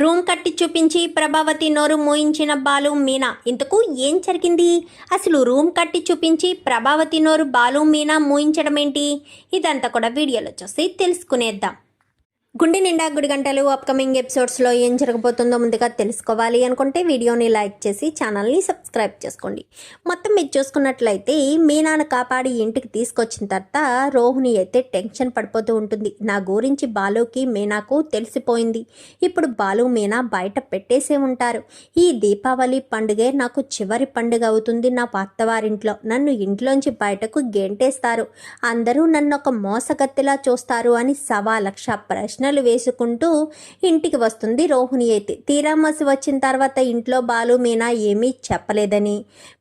Room కట్టి చూపించి ప్రభావతి నోరు మోయించిన బాలు మీనా. ఇంతకు ఏం జరిగింది? అసలు రూమ్ కట్టి చూపించి ప్రభావతి నోరు బాలు మీనా మోయించడం ఏంటి ఇదంతా కూడా వీడియోలో చూసి తెలుసుకునేద్దాం. గుండె నిండా గుడి గంటలు అప్కమింగ్ ఎపిసోడ్స్లో ఏం జరగబోతుందో ముందుగా తెలుసుకోవాలి అనుకుంటే వీడియోని లైక్ చేసి ఛానల్ని సబ్స్క్రైబ్ చేసుకోండి. మొత్తం మీరు చూసుకున్నట్లయితే మీనాను కాపాడి ఇంటికి తీసుకొచ్చిన తర్వాత రోహిణి అయితే టెన్షన్ పడిపోతూ ఉంటుంది. నా గురించి బాలుకి మీనాకు తెలిసిపోయింది. ఇప్పుడు బాలు మీనా బయట పెట్టేసే ఉంటారు. ఈ దీపావళి పండుగే నాకు చివరి పండుగ అవుతుంది నా అత్తవారింట్లో. నన్ను ఇంట్లోంచి బయటకు గెంటేస్తారు. అందరూ నన్ను ఒక మోసగత్తిలా చూస్తారు అని సవా లక్ష ప్రశ్నలు వేసుకుంటూ ఇంటికి వస్తుంది రోహిణి అయితే. తీరామసి వచ్చిన తర్వాత ఇంట్లో బాలు మీనా ఏమీ చెప్పలేదని.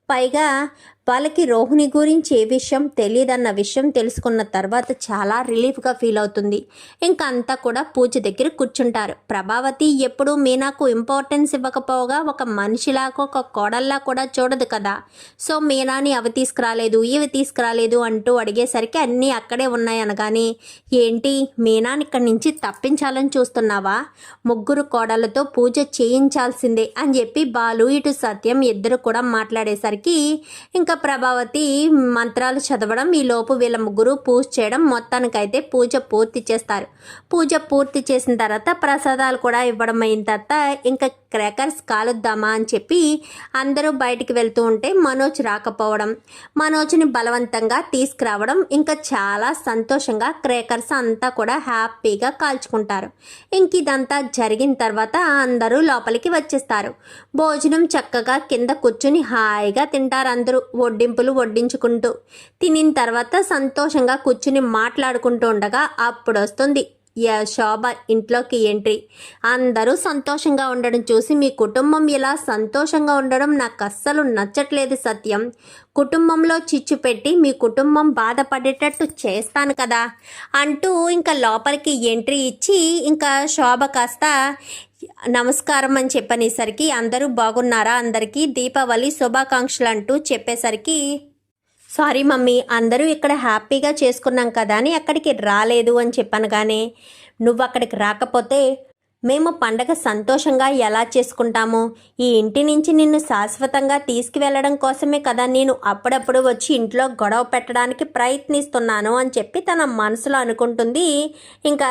పైగా వాళ్ళకి రోహిణి గురించి ఏ విషయం తెలియదన్న విషయం తెలుసుకున్న తర్వాత చాలా రిలీఫ్గా ఫీల్ అవుతుంది. ఇంకా అంతా కూడా పూజ దగ్గర కూర్చుంటారు. ప్రభావతి ఎప్పుడూ మీనాకు ఇంపార్టెన్స్ ఇవ్వకపోగా ఒక మనిషిలాగా ఒక కోడల్లా కూడా చూడదు కదా. సో మీనాని అవి తీసుకురాలేదు ఇవి తీసుకురాలేదు అంటూ అడిగేసరికి అన్నీ అక్కడే ఉన్నాయి అనగానే ఏంటి మీనాని ఇక్కడి నుంచి తప్పించాలని చూస్తున్నావా? ముగ్గురు కోడలతో పూజ చేయించాల్సిందే అని చెప్పి బాలు ఇటు సత్యం ఇద్దరు కూడా మాట్లాడేసరికి ఇంకా ప్రభావతి మంత్రాలు చదవడం ఈ లోపు వీళ్ళ ముగ్గురు పూజ చేయడం మొత్తానికైతే పూజ పూర్తి చేస్తారు. పూజ పూర్తి చేసిన తర్వాత ప్రసాదాలు కూడా ఇవ్వడం అయిన తర్వాత ఇంకా క్రాకర్స్ కాలుద్దామా అని చెప్పి అందరూ బయటికి వెళ్తూ ఉంటే మనోజ్ రాకపోవడం మనోజ్ని బలవంతంగా తీసుకురావడం ఇంకా చాలా సంతోషంగా క్రేకర్స్ అంతా కూడా హ్యాపీగా కాల్చుకుంటారు. ఇంక ఇదంతా జరిగిన తర్వాత అందరూ లోపలికి వచ్చేస్తారు. భోజనం చక్కగా కింద కూర్చుని హాయిగా తింటారు అందరూ వడ్డింపులు వడ్డించుకుంటూ. తినిన తర్వాత సంతోషంగా కూర్చుని మాట్లాడుకుంటూ ఉండగా అప్పుడు వస్తుంది శోభ ఇంట్లోకి ఎంట్రీ. అందరూ సంతోషంగా ఉండడం చూసి మీ కుటుంబం ఇలా సంతోషంగా ఉండడం నాకు అస్సలు నచ్చట్లేదు సత్యం. కుటుంబంలో చిచ్చు పెట్టి మీ కుటుంబం బాధపడేటట్టు చేస్తాను కదా. అంటూ ఇంకా లోపలికి ఎంట్రీ ఇచ్చి ఇంకా శోభ కాస్త నమస్కారం అని చెప్పనేసరికి అందరూ బాగున్నారా? అందరికీ దీపావళి శుభాకాంక్షలు అంటూ చెప్పేసరికి సారీ మమ్మీ అందరూ ఇక్కడ హ్యాపీగా చేసుకున్నాం కదా అని అక్కడికి రాలేదు అని చెప్పాను కానీ నువ్వు అక్కడికి రాకపోతే మేము పండగ సంతోషంగా ఎలా చేసుకుంటాము? ఈ ఇంటి నుంచి నిన్ను శాశ్వతంగా తీసుకువెళ్ళడం కోసమే కదా నేను అప్పుడప్పుడు వచ్చి ఇంట్లో గొడవ పెట్టడానికి ప్రయత్నిస్తున్నాను అని చెప్పి తన మనసులో అనుకుంటుంది. ఇంకా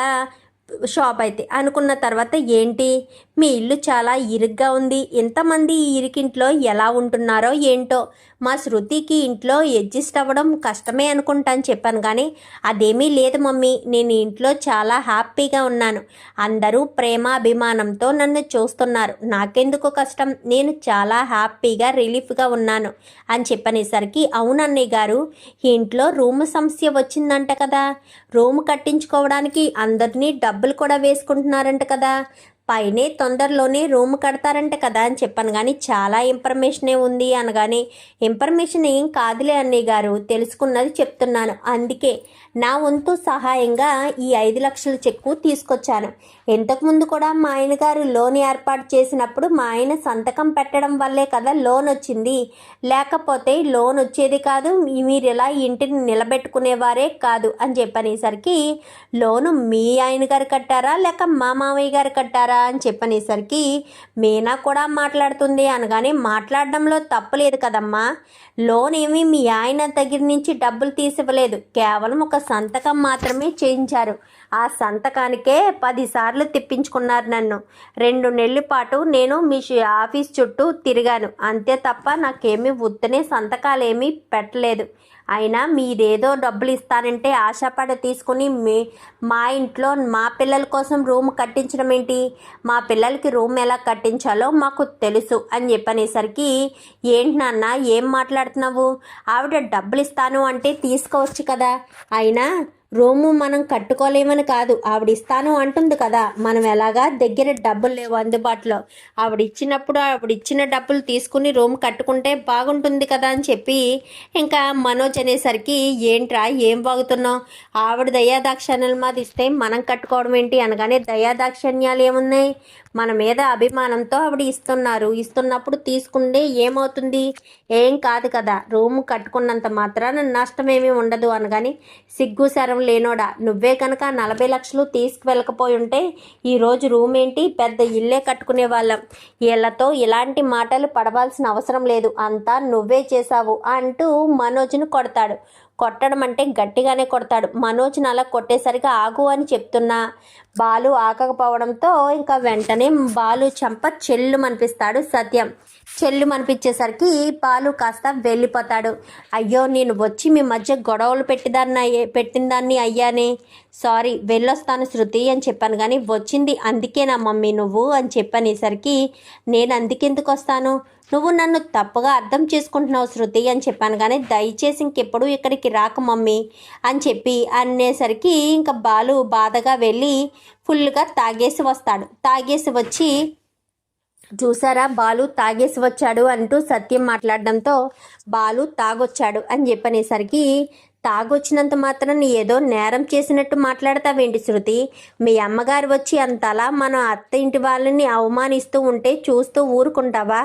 షాప్ అయితే అనుకున్న తర్వాత ఏంటి? మీ ఇల్లు చాలా ఇరుగ్గా ఉంది. ఎంతమంది ఈ ఇరికింట్లో ఎలా ఉంటున్నారో ఏంటో. మా శృతికి ఇంట్లో అడ్జస్ట్ అవ్వడం కష్టమే అనుకుంటాను చెప్పాను కానీ అదేమీ లేదు మమ్మీ. నేను ఇంట్లో చాలా హ్యాపీగా ఉన్నాను. అందరూ ప్రేమ అభిమానంతో నన్ను చూస్తున్నారు. నాకెందుకు కష్టం? నేను చాలా హ్యాపీగా రిలీఫ్గా ఉన్నాను అని చెప్పనేసరికి అవునన్నయ్య గారు ఇంట్లో రూమ్ సమస్య వచ్చిందంట కదా. రూమ్ కట్టించుకోవడానికి అందరినీ డబ్బులు కూడా వేసుకుంటున్నారంట కదా. పైనే తొందరలోనే రూమ్ కడతారంట కదా అని చెప్పాను కానీ చాలా ఇన్ఫర్మేషనే ఉంది అనగానే ఇన్ఫర్మేషన్ ఏం కాదులే అన్నయ్య గారు తెలుసుకున్నది చెప్తున్నాను. అందుకే నా వంతు సహాయంగా ఈ ఐదు లక్షల చెక్కు తీసుకొచ్చాను. ఇంతకుముందు కూడా మా ఆయన గారు లోన్ ఏర్పాటు చేసినప్పుడు మా ఆయన సంతకం పెట్టడం వల్లే కదా లోన్ వచ్చింది. లేకపోతే లోన్ వచ్చేది కాదు మీరు ఇలా ఇంటిని నిలబెట్టుకునేవారే కాదు అని చెప్పనేసరికి లోను మీ ఆయన గారు కట్టారా లేక మా మామయ్య గారు కట్టారా అని చెప్పనేసరికి మీనా కూడా మాట్లాడుతుంది అనగానే మాట్లాడడంలో తప్పులేదు కదమ్మా. లోన్ ఏమీ మీ ఆయన దగ్గర నుంచి డబ్బులు తీసివ్వలేదు. కేవలం ఒక సంతకం మాత్రమే చేయించారు. ఆ సంతకానికే పదిసార్లు తిప్పించుకున్నారు నన్ను. రెండు నెలల పాటు నేను మీ ఆఫీస్ చుట్టూ తిరిగాను. అంతే తప్ప నాకేమీ ఉత్తనే సంతకాలు ఏమీ పెట్టలేదు. అయినా మీరేదో డబ్బులు ఇస్తానంటే ఆశపడి తీసుకుని మీ మా ఇంట్లో మా పిల్లల కోసం రూమ్ కట్టించడం ఏంటి? మా పిల్లలకి రూమ్ ఎలా కట్టించాలో మాకు తెలుసు అని చెప్పనేసరికి ఏంటి నాన్న ఏం మాట్లాడుతున్నావు? ఆవిడ డబ్బులు ఇస్తాను అంటే తీసుకోవచ్చు కదా. అయినా రూము మనం కట్టుకోలేమని కాదు. ఆవిడ ఇస్తాను అంటుంది కదా. మనం ఎలాగా దగ్గర డబ్బులు లేవు అందుబాటులో. ఆవిడ ఇచ్చినప్పుడు ఆవిడ ఇచ్చిన డబ్బులు తీసుకుని రూమ్ కట్టుకుంటే బాగుంటుంది కదా అని చెప్పి ఇంకా మనోజ్ అనేసరికి ఏంట్రా ఏం బాగుతున్నావు ఆవిడ దయాదాక్షణ్యాలు మాది ఇస్తే మనం కట్టుకోవడం ఏంటి? అనగానే దయాదాక్షణ్యాలు ఏమున్నాయి? మన మీద అభిమానంతో ఆవిడ ఇస్తున్నారు. ఇస్తున్నప్పుడు తీసుకుంటే ఏమవుతుంది? ఏం కాదు కదా. రూమ్ కట్టుకున్నంత మాత్రాన నష్టమేమీ ఉండదు అనగాని సిగ్గు శరం లేనోడా. నువ్వే కనుక నలభై లక్షలు తీసుకువెళ్ళకపోయి ఉంటే ఈరోజు రూమ్ ఏంటి పెద్ద ఇల్లే కట్టుకునే వాళ్ళం. వీళ్ళతో ఇలాంటి మాటలు పడవలసిన అవసరం లేదు. అంతా నువ్వే చేశావు అంటూ మనోజ్ను కొడతాడు. కొట్టడం అంటే గట్టిగానే కొడతాడు. మనోజ్ని అలా కొట్టేసరికి ఆగు అని చెప్తున్నా. బాలు ఆకకపోవడంతో ఇంకా వెంటనే బాలు చంప చెల్లు మనిపిస్తాడు సత్యం. చెల్లు మనిపించేసరికి బాలు కాస్త వెళ్ళిపోతాడు. అయ్యో నేను వచ్చి మీ మధ్య గొడవలు పెట్టిదాన్ని అయ్యే- పెట్టిన దాన్ని అయ్యానే. సారీ వెళ్ళొస్తాను శృతి అని చెప్పాను కానీ వచ్చింది అందుకేనా మమ్మీ నువ్వు అని చెప్పనేసరికి నేను అందుకెందుకు వస్తాను? నువ్వు నన్ను తప్పుగా అర్థం చేసుకుంటున్నావు శృతి అని చెప్పాను కానీ దయచేసి ఇంకెప్పుడు ఇక్కడికి రాక మమ్మీ అని చెప్పి అనేసరికి ఇంకా బాలు బాధగా వెళ్ళి ఫుల్గా తాగేసి వస్తాడు. తాగేసి వచ్చి చూసారా బాలు తాగేసి వచ్చాడు అంటూ సత్యం మాట్లాడడంతో బాలు తాగొచ్చాడు అని చెప్పనేసరికి తాగొచ్చినంత మాత్రం ఏదో నేరం చేసినట్టు మాట్లాడతావేంటి శృతి? మీ అమ్మగారు వచ్చి అంతలా మన అత్త ఇంటి వాళ్ళని అవమానిస్తూ ఉంటే చూస్తూ ఊరుకుంటావా?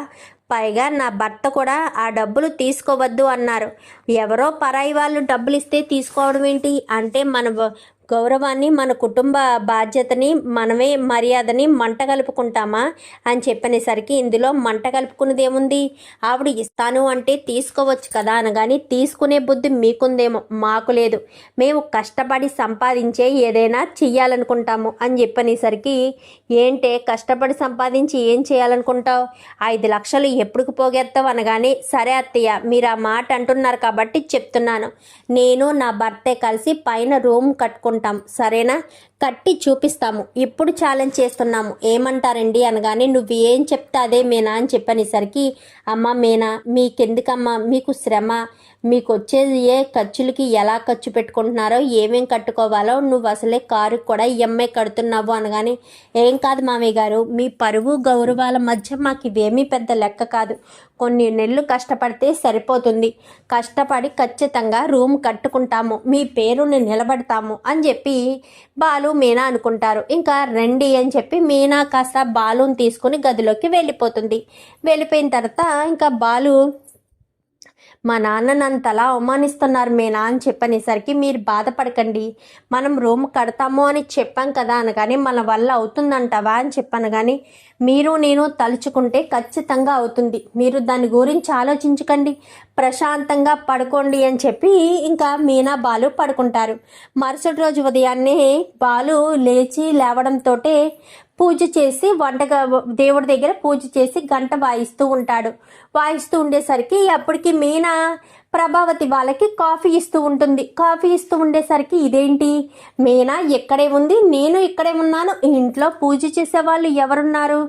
పైగా నా భర్త కూడా ఆ డబ్బులు తీసుకోవద్దు అన్నారు. ఎవరో పరాయి వాళ్ళు డబ్బులు ఇస్తే తీసుకోవడం ఏంటి? అంటే మన గౌరవాన్ని మన కుటుంబ బాధ్యతని మనమే మర్యాదని మంట కలుపుకుంటామా అని చెప్పనేసరికి ఇందులో మంట కలుపుకున్నది ఏముంది ఆవిడ ఇస్తాను అంటే తీసుకోవచ్చు కదా అనగాని తీసుకునే బుద్ధి మీకుందేమో మాకు లేదు. మేము కష్టపడి సంపాదించే ఏదైనా చెయ్యాలనుకుంటాము అని చెప్పనేసరికి ఏంటే కష్టపడి సంపాదించి ఏం చేయాలనుకుంటావు ఐదు లక్షలు ఎప్పుడుకు పోగేస్తావు అనగానే సరే అత్తయ్య మీరు ఆ మాట అంటున్నారు కాబట్టి చెప్తున్నాను. నేను నా భర్తే కలిసి పైన రూమ్ కట్టుకుంటాను చేసుకుంటాం సరేనా? కట్టి చూపిస్తాము. ఇప్పుడు ఛాలెంజ్ చేస్తున్నాము. ఏమంటారండి అనగానే నువ్వు ఏం చెప్తే అదే మేనా? అని చెప్పనేసరికి అమ్మ మేనా మీకెందుకమ్మా? మీకు శ్రమ మీకు వచ్చేది ఏ ఖర్చులకి ఎలా ఖర్చు పెట్టుకుంటున్నారో ఏమేం కట్టుకోవాలో నువ్వు అసలే కారు కూడా ఈఎంఐ కడుతున్నావు అనగానే ఏం కాదు మామయ్య గారు మీ పరువు గౌరవాల మధ్య మాకు ఇవేమీ పెద్ద లెక్క కాదు. కొన్ని నెలలు కష్టపడితే సరిపోతుంది. కష్టపడి ఖచ్చితంగా రూమ్ కట్టుకుంటాము మీ పేరుని నిలబడతాము అని చెప్పి బాలు మీనా అనుకుంటారు. ఇంకా రండి అని చెప్పి మీనా కాస్త బాలుని తీసుకుని గదిలోకి వెళ్ళిపోతుంది. వెళ్ళిపోయిన తర్వాత ఇంకా బాలు మా నాన్న నన్ను తలా అవమానిస్తున్నారు మీనా అని చెప్పనేసరికి మీరు బాధపడకండి. మనం రూమ్ కడతాము అని చెప్పాం కదా అనగానే మన వల్ల అవుతుందంటావా అని చెప్పాను కానీ మీరు నేను తలుచుకుంటే ఖచ్చితంగా అవుతుంది. మీరు దాని గురించి ఆలోచించకండి. ప్రశాంతంగా పడుకోండి అని చెప్పి ఇంకా మీనా బాలు పడుకుంటారు. మరుసటి రోజు ఉదయాన్నే బాలు లేచి లేవడంతో పూజ చేసి వంటగా దేవుడి దగ్గర పూజ చేసి గంట వాయిస్తూ ఉంటాడు. వాయిస్తూ ఉండేసరికి అప్పటికి మీనా ప్రభావతి వాళ్ళకి కాఫీ ఇస్తూ ఉంటుంది. కాఫీ ఇస్తూ ఉండేసరికి ఇదేంటి? మీనా ఇక్కడే ఉంది నేను ఇక్కడే ఉన్నాను ఇంట్లో పూజ చేసే వాళ్ళు ఎవరున్నారు?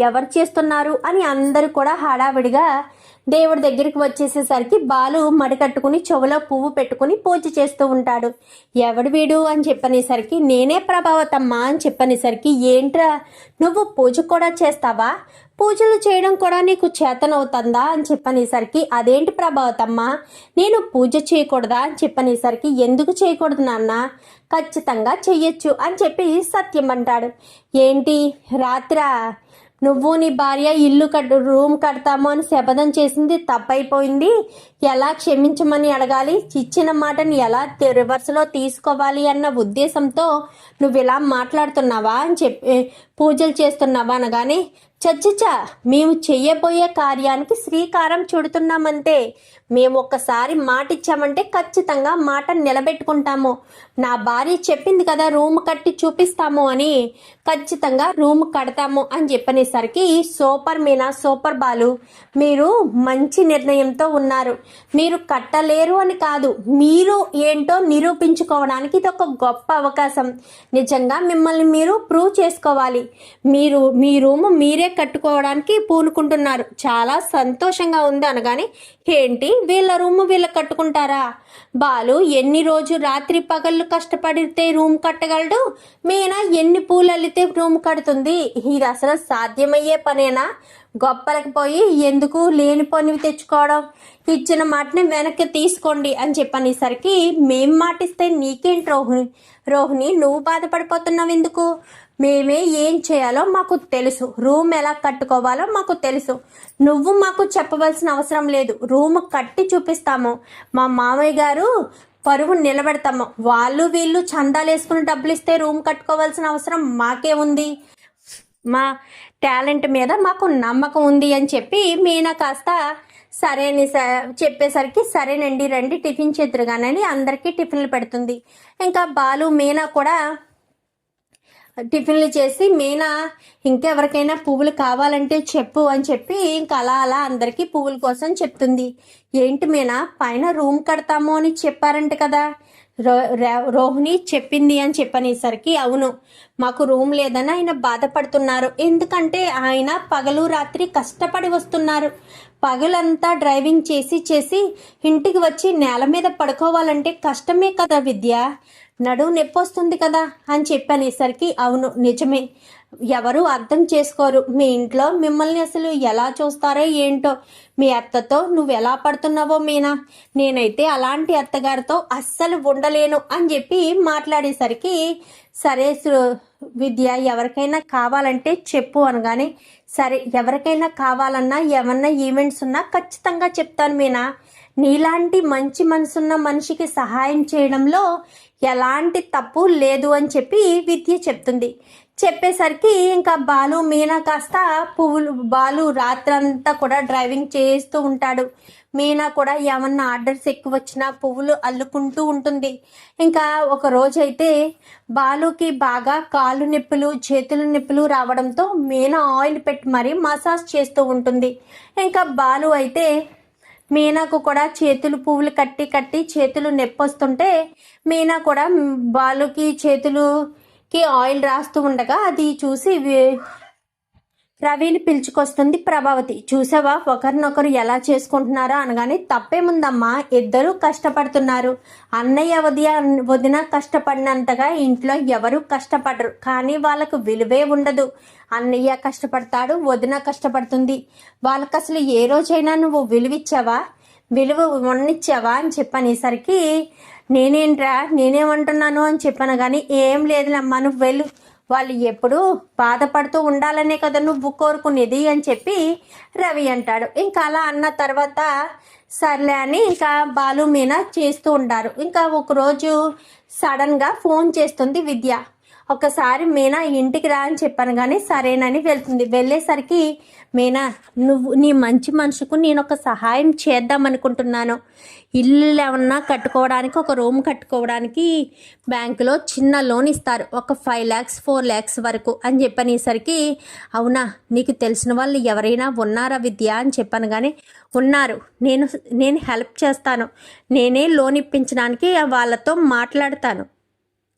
ఎవరు చేస్తున్నారు? అని అందరూ కూడా హడావిడిగా దేవుడి దగ్గరికి వచ్చేసేసరికి బాలు మడికట్టుకుని చెవులో పువ్వు పెట్టుకుని పూజ చేస్తూ ఉంటాడు. ఎవడు వీడు అని చెప్పనేసరికి నేనే ప్రభావతమ్మ అని చెప్పనేసరికి ఏంట్రా నువ్వు పూజ కూడా చేస్తావా? పూజలు చేయడం కూడా నీకు చేతనవుతుందా అని చెప్పనేసరికి అదేంటి ప్రభావతమ్మ? నేను పూజ చేయకూడదా? అని చెప్పనేసరికి ఎందుకు చేయకూడదు నాన్న? ఖచ్చితంగా చెయ్యొచ్చు అని చెప్పి సత్యం అంటాడు. ఏంటి? రాత్రా? నువ్వు నీ భార్య ఇల్లు కట్ రూమ్ కడతాము అని శపథం చేసింది తప్పైపోయింది. ఎలా క్షమించమని అడగాలి? ఇచ్చిన మాటని ఎలా రివర్స్లో తీసుకోవాలి అన్న ఉద్దేశంతో నువ్వు ఇలా మాట్లాడుతున్నావా? అని చెప్పి పూజలు చేస్తున్నావా అనగానే చచ్చచ్చా మేము చెయ్యబోయే కార్యానికి శ్రీకారం చుడుతున్నామంతే. మేము ఒక్కసారి మాట ఇచ్చామంటే ఖచ్చితంగా మాట నిలబెట్టుకుంటాము. నా భార్య చెప్పింది కదా రూమ్ కట్టి చూపిస్తాము అని. ఖచ్చితంగా రూమ్ కడతాము అని చెప్పనేసరికి సూపర్ మీనా సూపర్ బాలు మీరు మంచి నిర్ణయంతో ఉన్నారు. మీరు కట్టలేరు అని కాదు మీరు ఏంటో నిరూపించుకోవడానికి ఇది ఒక గొప్ప అవకాశం. నిజంగా మిమ్మల్ని మీరు ప్రూవ్ చేసుకోవాలి. మీరు మీ రూమ్ మీరే కట్టుకోవడానికి పూనుకుంటున్నారు. చాలా సంతోషంగా ఉంది అనగానే ఏంటి? వీళ్ళ రూమ్ వీళ్ళ కట్టుకుంటారా? బాలు ఎన్ని రోజు రాత్రి పగళ్ళు కష్టపడితే రూమ్ కట్టగలడు? మీనా ఎన్ని పూలు అల్లితే రూమ్ కడుతుంది? ఇది అసలు సాధ్యమయ్యే పనేనా? గొప్పలకి పోయి ఎందుకు లేనిపోనివి తెచ్చుకోవడం? ఇచ్చిన మాటని వెనక్కి తీసుకోండి అని చెప్పనేసరికి మేం మాటిస్తే నీకేంటి రోహిణి? రోహిణి నువ్వు బాధపడిపోతున్నావు ఎందుకు మేమే ఏం చేయాలో మాకు తెలుసు. రూమ్ ఎలా కట్టుకోవాలో మాకు తెలుసు. నువ్వు మాకు చెప్పవలసిన అవసరం లేదు. రూమ్ కట్టి చూపిస్తాము. మా మామయ్య గారు పరువు నిలబెడతాము. వాళ్ళు వీళ్ళు చందాలు వేసుకుని డబ్బులు ఇస్తే రూమ్ కట్టుకోవాల్సిన అవసరం మాకే ఉంది. మా టాలెంట్ మీద మాకు నమ్మకం ఉంది అని చెప్పి మీనా కాస్త సరే అని స- చెప్పేసరికి సరేనండి రండి టిఫిన్ చేద్దరుగానని అందరికీ టిఫిన్లు పెడుతుంది. ఇంకా బాలు మీనా కూడా టిఫిన్లు చేసి మీనా ఇంకెవరికైనా పువ్వులు కావాలంటే చెప్పు అని చెప్పి ఇంకా అలా అలా అందరికీ పువ్వుల కోసం చెప్తుంది. ఏంటి మీనా పైన రూమ్ కడతాము అని చెప్పారంట కదా. రో రోహిణి చెప్పింది అని చెప్పనేసరికి అవును మాకు రూమ్ లేదని ఆయన బాధపడుతున్నారు. ఎందుకంటే ఆయన పగలు రాత్రి కష్టపడి వస్తున్నారు. పగలంతా డ్రైవింగ్ చేసి చేసి ఇంటికి వచ్చి నేల మీద పడుకోవాలంటే కష్టమే కదా విద్య. నడువు నొప్పి వస్తుంది కదా అని చెప్పనేసరికి అవును నిజమే. ఎవరు అర్థం చేసుకోరు. మీ ఇంట్లో మిమ్మల్ని అసలు ఎలా చూస్తారో ఏంటో మీ అత్తతో నువ్వు ఎలా పడుతున్నావో మీనా? నేనైతే అలాంటి అత్తగారితో అస్సలు ఉండలేను అని చెప్పి మాట్లాడేసరికి సరే సు- విద్య ఎవరికైనా కావాలంటే చెప్పు అనగానే సరే ఎవరికైనా కావాలన్నా ఏమన్నా ఈవెంట్స్ ఉన్నా ఖచ్చితంగా చెప్తాను మీనా. నీలాంటి మంచి మనసున్న మనిషికి సహాయం చేయడంలో ఎలాంటి తప్పు లేదు అని చెప్పి విద్య చెప్తుంది. చెప్పేసరికి ఇంకా బాలు మీనా కాస్త పువ్వులు బాలు రాత్రంతా కూడా డ్రైవింగ్ చేస్తూ ఉంటాడు. మీనా కూడా ఏమన్నా ఆర్డర్స్ ఎక్కువ వచ్చినా పువ్వులు అల్లుకుంటూ ఉంటుంది. ఇంకా ఒక రోజైతే బాలుకి బాగా కాళ్ళు నొప్పులు చేతుల నొప్పులు రావడంతో మీనా ఆయిల్ పెట్టి మరీ మసాజ్ చేస్తూ ఉంటుంది. ఇంకా బాలు అయితే మీనాకు కూడా చేతులు పువ్వులు కట్టి కట్టి చేతులు నొప్పొస్తుంటే మీనా కూడా బాలుకి చేతులుకి ఆయిల్ రాస్తూ ఉండగా అది చూసి రవిని పిలుచుకొస్తుంది ప్రభావతి. చూసావా? ఒకరినొకరు ఎలా చేసుకుంటున్నారో అనగానే తప్పేముందమ్మా ఇద్దరూ కష్టపడుతున్నారు. అన్నయ్య వదిన వదిన కష్టపడినంతగా ఇంట్లో ఎవరు కష్టపడరు కానీ వాళ్ళకు విలువే ఉండదు. అన్నయ్య కష్టపడతాడు వదిన కష్టపడుతుంది. వాళ్ళకి అసలు ఏ రోజైనా నువ్వు విలువిచ్చావా? విలువ ఉన్నిచ్చావా అని చెప్పనేసరికి నేనేంట్రా? నేనేమంటున్నాను? అని చెప్పాను కానీ ఏం లేదులమ్మా నువ్వు వెళ్ళు. వాళ్ళు ఎప్పుడు బాధపడుతూ ఉండాలనే కదా నువ్వు కోరుకునేది అని చెప్పి రవి అంటాడు. ఇంకా అలా అన్న తర్వాత సర్లే అని ఇంకా బాలు మీనా చేస్తూ ఉంటారు ఇంకా ఒకరోజు సడన్గా ఫోన్ చేస్తుంది విద్య. ఒకసారి మీనా ఇంటికి రా అని చెప్పాను కానీ సరేనని వెళ్తుంది. వెళ్ళేసరికి మీనా నువ్వు నీ మంచి మనసుకు నేను ఒక సహాయం చేద్దాం అనుకుంటున్నాను. ఇల్లు ఏమన్నా కట్టుకోవడానికి ఒక రూమ్ కట్టుకోవడానికి బ్యాంకులో చిన్న లోన్ ఇస్తారు. ఒక ఫైవ్ ల్యాక్స్ ఫోర్ ల్యాక్స్ వరకు. అని చెప్పనేసరికి అవునా నీకు తెలిసిన వాళ్ళు ఎవరైనా ఉన్నారా విద్య? అని చెప్పాను కానీ ఉన్నారు. నేను నేను హెల్ప్ చేస్తాను. నేనే లోన్ ఇప్పించడానికి వాళ్ళతో మాట్లాడతాను.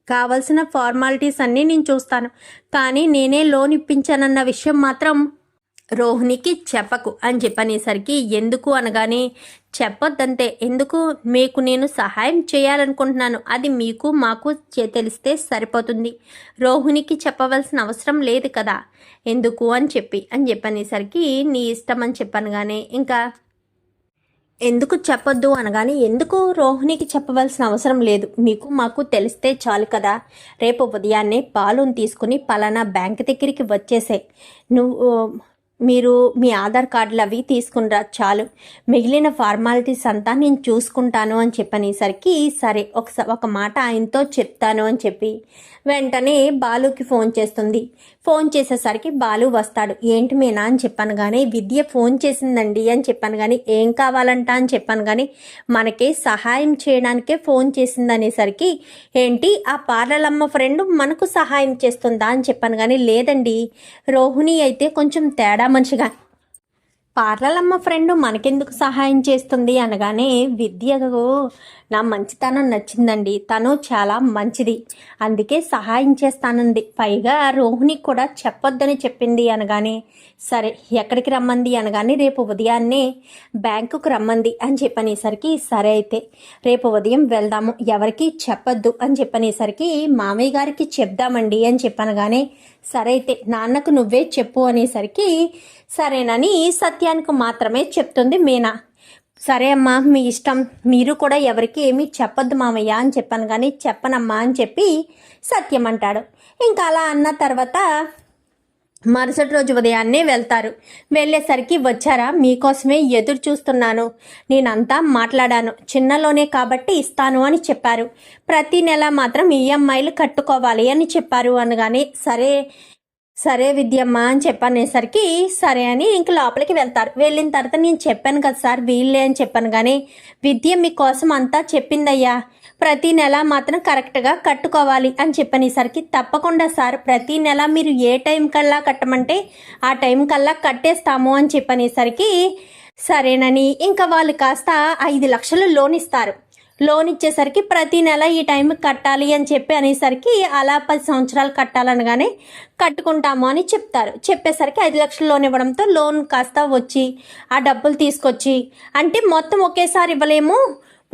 కావలసిన ఫార్మాలిటీస్ అన్నీ నేను చూస్తాను. కానీ నేనే లోన్ ఇప్పించానన్న విషయం మాత్రం రోహిణికి చెప్పకు అని చెప్పనేసరికి ఎందుకు అనగానే చెప్పొద్దంతే. ఎందుకు? మీకు నేను సహాయం చేయాలనుకుంటున్నాను. అది మీకు మాకు చే- తెలిస్తే సరిపోతుంది. రోహిణికి చెప్పవలసిన అవసరం లేదు కదా. ఎందుకు అని చెప్పి అని చెప్పనేసరికి నీ ఇష్టం అని చెప్పాను కానీ ఇంకా ఎందుకు చెప్పొద్దు అనగానే ఎందుకు రోహిణికి చెప్పవలసిన అవసరం లేదు. మీకు మాకు తెలిస్తే చాలు కదా. రేపు ఉదయాన్నే పాలును తీసుకుని పలానా బ్యాంక్ దగ్గరికి వచ్చేసే నువ్వు మీరు మీ ఆధార్ కార్డులు అవి తీసుకునిరా చాలు. మిగిలిన ఫార్మాలిటీస్ అంతా నేను చూసుకుంటాను అని చెప్పనేసరికి సరే ఒకసారి ఒక మాట ఆయనతో చెప్తాను అని చెప్పి వెంటనే బాలుకి ఫోన్ చేస్తుంది. ఫోన్ చేసేసరికి బాలు వస్తాడు. ఏంటి మీనా అని చెప్పాను కానీ విద్య ఫోన్ చేసిందండి అని చెప్పాను కానీ ఏం కావాలంట అని చెప్పాను కానీ మనకే సహాయం చేయడానికే ఫోన్ చేసింది అనేసరికి ఏంటి ఆ పార్లలమ్మ ఫ్రెండ్ మనకు సహాయం చేస్తుందా అని చెప్పాను కానీ లేదండి. రోహిణి అయితే కొంచెం తేడా มัน పార్లలమ్మ ఫ్రెండ్ మనకెందుకు సహాయం చేస్తుంది అనగానే విద్యకు నా మంచితనం నచ్చిందండి. తను చాలా మంచిది. అందుకే సహాయం చేస్తానంది. పైగా రోహిణి కూడా చెప్పొద్దని చెప్పింది అనగానే సరే ఎక్కడికి రమ్మంది అనగానే రేపు ఉదయాన్నే బ్యాంకుకు రమ్మంది అని చెప్పనేసరికి సరే అయితే రేపు ఉదయం వెళ్దాము. ఎవరికి చెప్పొద్దు అని చెప్పనేసరికి మామయ్య గారికి చెప్దామండి అని చెప్పనగానే సరే అయితే నాన్నకు నువ్వే చెప్పు అనేసరికి సరేనని సత్య సత్యానికి మాత్రమే చెప్తుంది మీనా. సరే అమ్మా మీ ఇష్టం. మీరు కూడా ఎవరికి ఏమీ చెప్పొద్దు మామయ్య అని చెప్పాను కానీ చెప్పనమ్మా అని చెప్పి సత్యం అంటాడు. ఇంకా అలా అన్న తర్వాత మరుసటి రోజు ఉదయాన్నే వెళ్తారు. వెళ్ళేసరికి వచ్చారా? మీకోసమే ఎదురు చూస్తున్నాను. నేనంతా మాట్లాడాను. చిన్నలోనే కాబట్టి ఇస్తాను అని చెప్పారు. ప్రతి నెల మాత్రం ఈఎంఐలు కట్టుకోవాలి అని చెప్పారు అనగానే సరే సరే విద్యమ్మ అని చెప్పనేసరికి సరే అని ఇంక లోపలికి వెళ్తారు. వెళ్ళిన తర్వాత నేను చెప్పాను కదా సార్ వీళ్ళే అని చెప్పాను కానీ విద్య మీకోసం అంతా చెప్పిందయ్యా. ప్రతి నెల మాత్రం కరెక్ట్గా కట్టుకోవాలి అని చెప్పనేసరికి తప్పకుండా సార్ ప్రతి నెల మీరు ఏ టైం కల్లా కట్టమంటే ఆ టైం కల్లా కట్టేస్తాము అని చెప్పనేసరికి సరేనని ఇంకా వాళ్ళు కాస్త ఐదు లక్షలు లోన్ ఇస్తారు. లోన్ ఇచ్చేసరికి ప్రతి నెల ఈ టైం కట్టాలి అని చెప్పి అనేసరికి అలా పది సంవత్సరాలు కట్టాలనగానే కట్టుకుంటాము అని చెప్తారు. చెప్పేసరికి ఐదు లక్షలు లోన్ ఇవ్వడంతో లోన్ కాస్త వచ్చి ఆ డబ్బులు తీసుకొచ్చి అంటే మొత్తం ఒకేసారి ఇవ్వలేము.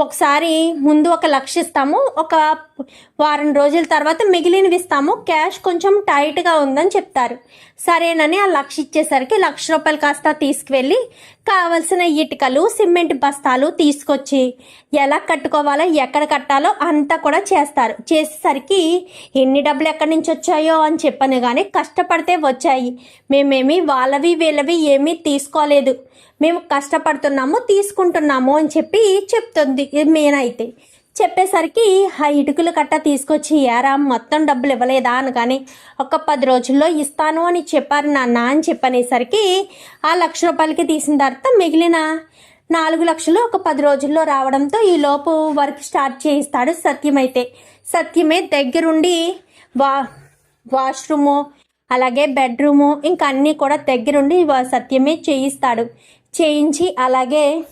ఒకసారి ముందు ఒక లక్ష ఇస్తాము ఒక వారం రోజుల తర్వాత మిగిలినవి ఇస్తాము. క్యాష్ కొంచెం టైట్గా ఉందని చెప్తారు. సరేనని ఆ లక్ష ఇచ్చేసరికి లక్ష రూపాయలు కాస్త తీసుకువెళ్ళి కావలసిన ఇటుకలు సిమెంట్ బస్తాలు తీసుకొచ్చి ఎలా కట్టుకోవాలో ఎక్కడ కట్టాలో అంతా కూడా చేస్తారు. చేసేసరికి ఎన్ని డబ్బులు ఎక్కడి నుంచి వచ్చాయో అని చెప్పాను కానీ కష్టపడితే వచ్చాయి. మేమేమి వాళ్ళవి వీళ్ళవి ఏమీ తీసుకోలేదు. మేము కష్టపడుతున్నాము తీసుకుంటున్నాము అని చెప్పి చెప్తుంది. మేనైతే చెప్పేసరికి ఆ ఇటుకలు కట్ట తీసుకొచ్చి ఏరా మొత్తం డబ్బులు ఇవ్వలేదా? అని కానీ ఒక పది రోజుల్లో ఇస్తాను అని చెప్పారు నాన్న అని చెప్పనేసరికి ఆ లక్ష రూపాయలకి తీసిన తర్వాత మిగిలిన నాలుగు లక్షలు ఒక పది రోజుల్లో రావడంతో ఈ లోపు వర్క్ స్టార్ట్ చేయిస్తాడు సత్యమైతే సత్యమే దగ్గరుండి వా వాష్రూము అలాగే బెడ్రూము ఇంకా అన్నీ కూడా దగ్గరుండి సత్యమే చేయిస్తాడు. చేయించి అలాగే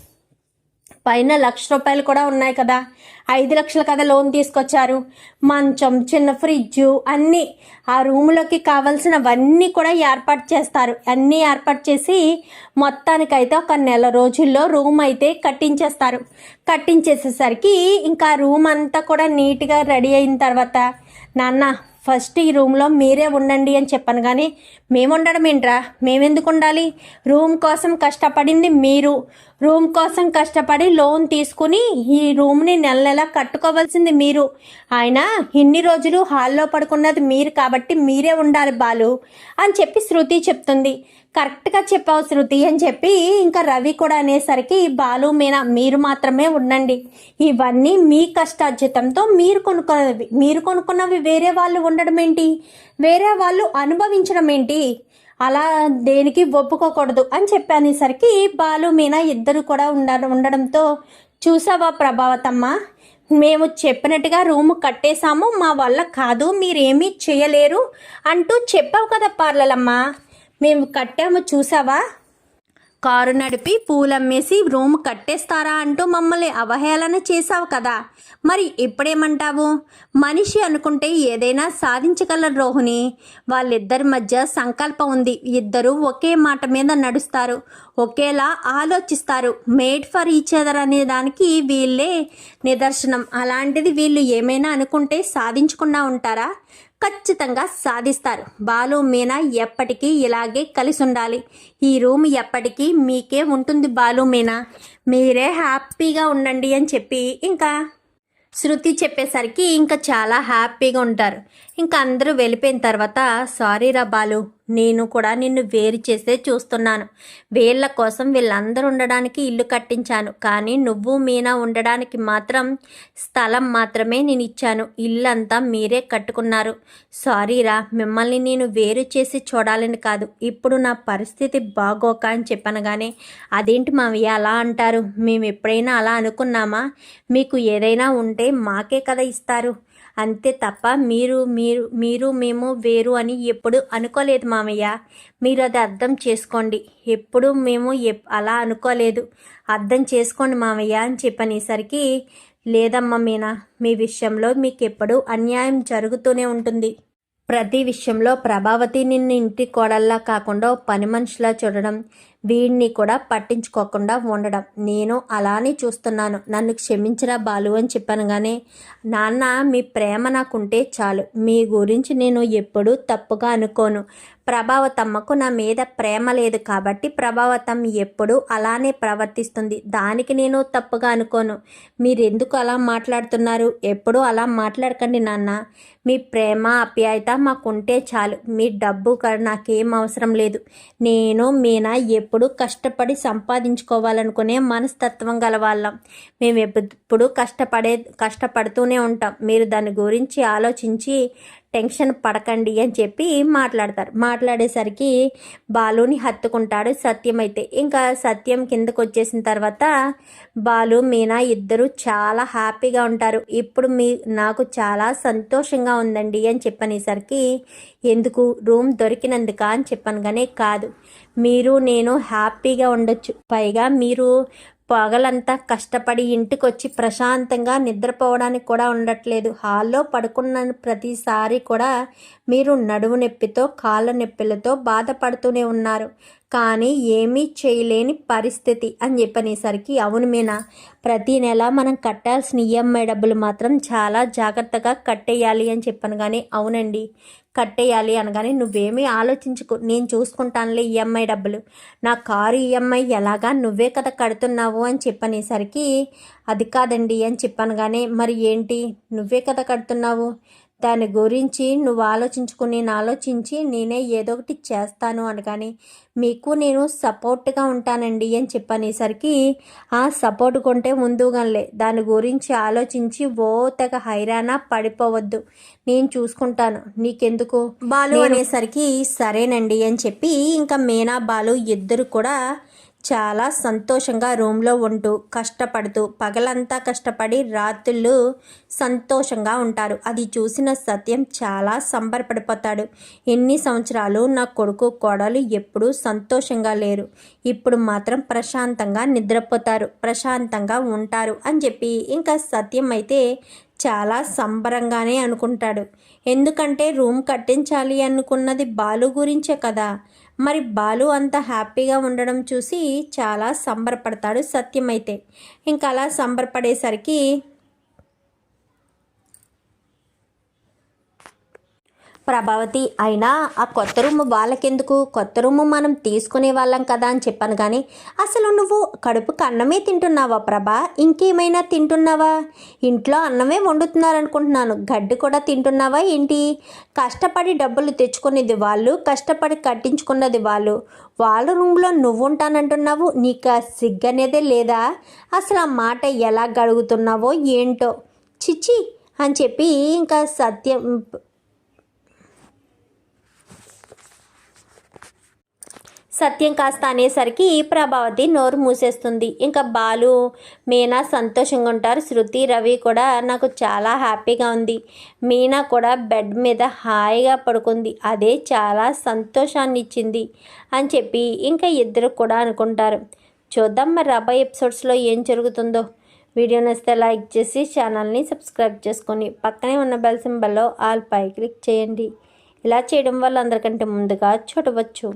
పైన లక్ష రూపాయలు కూడా ఉన్నాయి కదా. ఐదు లక్షలు కదా లోన్ తీసుకొచ్చారు. మంచం చిన్న ఫ్రిడ్జ్ అన్నీ ఆ రూములోకి కావాల్సినవన్నీ కూడా ఏర్పాటు చేస్తారు. అన్నీ ఏర్పాటు చేసి మొత్తానికైతే ఒక నెల రోజుల్లో రూమ్ అయితే కట్టించేస్తారు. కట్టించేసేసరికి ఇంకా రూమ్ అంతా కూడా నీట్గా రెడీ అయిన తర్వాత నాన్న ఫస్ట్ ఈ రూమ్లో మీరే ఉండండి అని చెప్పాను కానీ మేము ఉండడం ఏంట్రా? మేమెందుకు ఉండాలి రూమ్ కోసం కష్టపడింది మీరు. రూమ్ కోసం కష్టపడి లోన్ తీసుకుని ఈ రూమ్ని నెల నెల కట్టుకోవాల్సింది మీరు. ఆయన ఇన్ని రోజులు హాల్లో పడుకున్నది మీరు కాబట్టి మీరే ఉండాలి బాలు అని చెప్పి శృతి చెప్తుంది. కరెక్ట్గా చెప్పావు శృతి అని చెప్పి ఇంకా రవి కూడా అనేసరికి బాలు మీనా మీరు మాత్రమే ఉండండి. ఇవన్నీ మీ కష్టార్జితంతో మీరు కొనుక్కున్నవి మీరు కొనుక్కున్నవి వేరే వాళ్ళు ఉండడం ఏంటి? వేరే వాళ్ళు అనుభవించడం ఏంటి? అలా దేనికి ఒప్పుకోకూడదు. అని చెప్పనేసరికి బాలు మీనా ఇద్దరు కూడా ఉండ ఉండడంతో చూసావా ప్రభావతమ్మ? మేము చెప్పినట్టుగా రూమ్ కట్టేశాము మా వల్ల కాదు మీరేమీ చేయలేరు అంటూ చెప్పావు కదా పార్లలమ్మ. మేము కట్టాము చూసావా? కారు నడిపి పూలమ్మేసి రూమ్ కట్టేస్తారా అంటూ మమ్మల్ని అవహేళన చేశావు కదా. మరి ఇప్పుడేమంటావు? మనిషి అనుకుంటే ఏదైనా సాధించగలరు రోహిణి. వాళ్ళిద్దరి మధ్య సంకల్పం ఉంది. ఇద్దరు ఒకే మాట మీద నడుస్తారు. ఒకేలా ఆలోచిస్తారు. మేడ్ ఫర్ ఈచ్ అదర్ అనే దానికి వీళ్ళే నిదర్శనం. అలాంటిది వీళ్ళు ఏమైనా అనుకుంటే సాధించకుండా ఉంటారా? ఖచ్చితంగా సాధిస్తారు. బాలు మీనా ఎప్పటికీ ఇలాగే కలిసి ఉండాలి ఈ రూమ్ ఎప్పటికీ మీకే ఉంటుంది బాలు మీనా. మీరే హ్యాపీగా ఉండండి అని చెప్పి ఇంకా శృతి చెప్పేసరికి ఇంకా చాలా హ్యాపీగా ఉంటారు. ఇంకా అందరూ వెళ్ళిపోయిన తర్వాత సారీ రా బాలు నేను కూడా నిన్ను వేరు చేసే చూస్తున్నాను. వీళ్ళ కోసం వీళ్ళందరూ ఉండడానికి ఇల్లు కట్టించాను. కానీ నువ్వు మీనా ఉండడానికి మాత్రం స్థలం మాత్రమే నేను ఇచ్చాను. ఇల్లంతా మీరే కట్టుకున్నారు. సారీరా మిమ్మల్ని నేను వేరు చేసి చూడాలని కాదు. ఇప్పుడు నా పరిస్థితి బాగోక అని చెప్పాను కానీ అదేంటి మావయ్య అలా అంటారు? మేము ఎప్పుడైనా అలా అనుకున్నామా? మీకు ఏదైనా ఉంటే మాకే కదా ఇస్తారు. అంతే తప్ప మీరు మీరు మీరు మేము వేరు అని ఎప్పుడు అనుకోలేదు మామయ్య. మీరు అది అర్థం చేసుకోండి. ఎప్పుడు మేము అలా అనుకోలేదు. అర్థం చేసుకోండి మామయ్య అని చెప్పనేసరికి లేదమ్మా మీనా మీ విషయంలో మీకు ఎప్పుడు అన్యాయం జరుగుతూనే ఉంటుంది. ప్రతి విషయంలో ప్రభావతి నిన్ను ఇంటి కోడల్లా కాకుండా పని మనిషిలా చూడడం వీడిని కూడా పట్టించుకోకుండా ఉండడం. నేను అలానే చూస్తున్నాను. నన్ను క్షమించరా బాలు అని చెప్పాను కానీ నాన్న మీ ప్రేమ నాకుంటే చాలు. మీ గురించి నేను ఎప్పుడూ తప్పుగా అనుకోను. ప్రభావతమ్మకు నా మీద ప్రేమ లేదు కాబట్టి ప్రభావతం ఎప్పుడు అలానే ప్రవర్తిస్తుంది. దానికి నేను తప్పుగా అనుకోను. మీరెందుకు అలా మాట్లాడుతున్నారు? ఎప్పుడూ అలా మాట్లాడకండి నాన్న. మీ ప్రేమ ఆప్యాయత మాకుంటే చాలు. మీ డబ్బు నాకేం అవసరం లేదు. నేను మీనా ఎప్పుడు కష్టపడి సంపాదించుకోవాలనుకునే మనస్తత్వం గల వాళ్ళం. మేము ఎప్పుడు కష్టపడే కష్టపడుతూనే ఉంటాం. మీరు దాని గురించి ఆలోచించి టెన్షన్ పడకండి అని చెప్పి మాట్లాడతారు. మాట్లాడేసరికి బాలుని హత్తుకుంటాడు సత్యం అయితే. ఇంకా సత్యం కిందకు వచ్చేసిన తర్వాత బాలు మీనా ఇద్దరు చాలా హ్యాపీగా ఉంటారు. ఇప్పుడు మీ నాకు చాలా సంతోషంగా ఉందండి అని చెప్పనేసరికి ఎందుకు? రూమ్ దొరికినందుక అని చెప్పాను కానీ కాదు. మీరు నేను హ్యాపీగా ఉండొచ్చు. పైగా మీరు పగలంతా కష్టపడి ఇంటికొచ్చి ప్రశాంతంగా నిద్రపోవడానికి కూడా ఉండట్లేదు. హాల్లో పడుకున్న ప్రతిసారి కూడా మీరు నడుము నొప్పితో కాళ్ళ నొప్పులతో బాధపడుతూనే ఉన్నారు. కానీ ఏమీ చేయలేని పరిస్థితి అని చెప్పనేసరికి అవును మీనా ప్రతి నెల మనం కట్టాల్సిన ఈఎంఐ డబ్బులు మాత్రం చాలా జాగ్రత్తగా కట్టేయాలి అని చెప్పాను కానీ అవునండి. కట్టేయాలి అనగానే నువ్వేమీ ఆలోచించుకో నేను చూసుకుంటానులే ఈఎంఐ డబ్బులు. నా కారు ఈఎంఐ ఎలాగా నువ్వే కదా కడుతున్నావు అని చెప్పనేసరికి అది కాదండి అని చెప్పాను కానీ మరి ఏంటి? నువ్వే కదా కడుతున్నావు? దాని గురించి నువ్వు ఆలోచించుకుని నేను ఆలోచించి నేనే ఏదో ఒకటి చేస్తాను అనగాని మీకు నేను సపోర్ట్గా ఉంటానండి అని చెప్పనేసరికి ఆ సపోర్ట్ కొంటే ముందుగానే దాని గురించి ఆలోచించి ఓ తెగ హైరాణ పడిపోవద్దు. నేను చూసుకుంటాను. నీకెందుకు? బాలు అనేసరికి సరేనండి అని చెప్పి ఇంకా మీనా బాలు ఇద్దరు కూడా చాలా సంతోషంగా రూమ్లో ఉంటూ కష్టపడుతూ పగలంతా కష్టపడి రాత్రులు సంతోషంగా ఉంటారు. అది చూసిన సత్యం చాలా సంబరపడిపోతాడు. ఎన్ని సంవత్సరాలు నా కొడుకు కోడలు ఎప్పుడూ సంతోషంగా లేరు. ఇప్పుడు మాత్రం ప్రశాంతంగా నిద్రపోతారు ప్రశాంతంగా ఉంటారు అని చెప్పి ఇంకా సత్యం అయితే చాలా సంబరంగానే అనుకుంటాడు. ఎందుకంటే రూమ్ కట్టించాలి అనుకున్నది బాలు గురించే కదా. మరి బాలు అంత హ్యాపీగా ఉండడం చూసి చాలా సంబరపడతాడు సత్యమైతే ఇంకా అలా సంబరపడేసరికి ప్రభావతి అయినా ఆ కొత్త రూమ్ వాళ్ళకెందుకు? కొత్త రూమ్ మనం తీసుకునే వాళ్ళం కదా అని చెప్పాను కానీ అసలు నువ్వు కడుపు అన్నమే తింటున్నావా ప్రభా? ఇంకేమైనా తింటున్నావా? ఇంట్లో అన్నమే వండుతున్నారనుకుంటున్నాను. గడ్డి కూడా తింటున్నావా ఏంటి? కష్టపడి డబ్బులు తెచ్చుకునేది వాళ్ళు కష్టపడి కట్టించుకున్నది వాళ్ళు. వాళ్ళ రూమ్లో నువ్వు ఉంటానంటున్నావు నీకు ఆ సిగ్గనేదే లేదా? అసలు ఆ మాట ఎలా గడుగుతున్నావో ఏంటో? చిచ్చి అని చెప్పి ఇంకా సత్యం సత్యం కాస్త అనేసరికి ప్రభావతి నోరు మూసేస్తుంది. ఇంకా బాలు మీనా సంతోషంగా ఉంటారు. శృతి రవి కూడా నాకు చాలా హ్యాపీగా ఉంది. మీనా కూడా బెడ్ మీద హాయిగా పడుకుంది. అదే చాలా సంతోషాన్ని ఇచ్చింది అని చెప్పి ఇంకా ఇద్దరు కూడా అనుకుంటారు. చూద్దాం మరి రాబోయే ఎపిసోడ్స్లో ఏం జరుగుతుందో. వీడియో నచ్చితే లైక్ చేసి ఛానల్ని సబ్స్క్రైబ్ చేసుకొని పక్కనే ఉన్న బెల్ సింబల్లో ఆల్ పై క్లిక్ చేయండి. ఇలా చేయడం వల్ల అందరికంటే ముందుగా చూడవచ్చు.